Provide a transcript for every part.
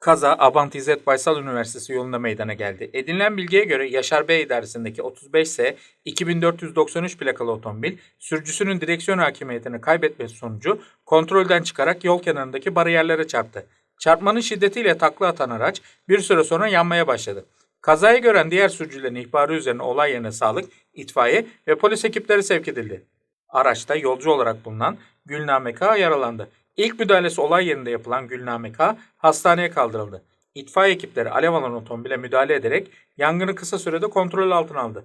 Kaza Abant İzzet Baysal Üniversitesi yolunda meydana geldi. Edinilen bilgiye göre Yaşar Bey idaresindeki 35S 2493 plakalı otomobil sürücüsünün direksiyon hakimiyetini kaybetmesi sonucu kontrolden çıkarak yol kenarındaki bariyerlere çarptı. Çarpmanın şiddetiyle takla atan araç bir süre sonra yanmaya başladı. Kazayı gören diğer sürücülerin ihbarı üzerine olay yerine sağlık, itfaiye ve polis ekipleri sevk edildi. Araçta yolcu olarak bulunan Gülname K yaralandı. İlk müdahalesi olay yerinde yapılan Gülname K hastaneye kaldırıldı. İtfaiye ekipleri alev alan otomobile müdahale ederek yangını kısa sürede kontrol altına aldı.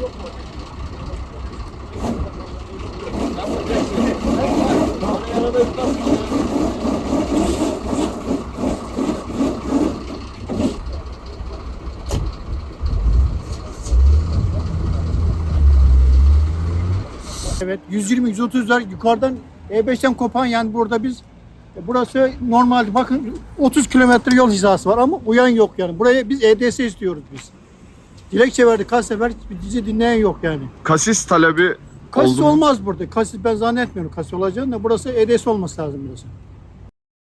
Yok mu? Evet 120-130'lar yukarıdan E5'ten kopan yani burada biz burası normal bakın 30 kilometre yol hizası var ama uyan yok yani. Buraya biz EDS istiyoruz biz. Dilekçe verdik kaç sefer bir dizi dinleyen yok yani. Kasis talebi Kasis oldu mu? olmaz burada. Kasis ben zannetmiyorum kasis olacağını da burası EDS olması lazım burası.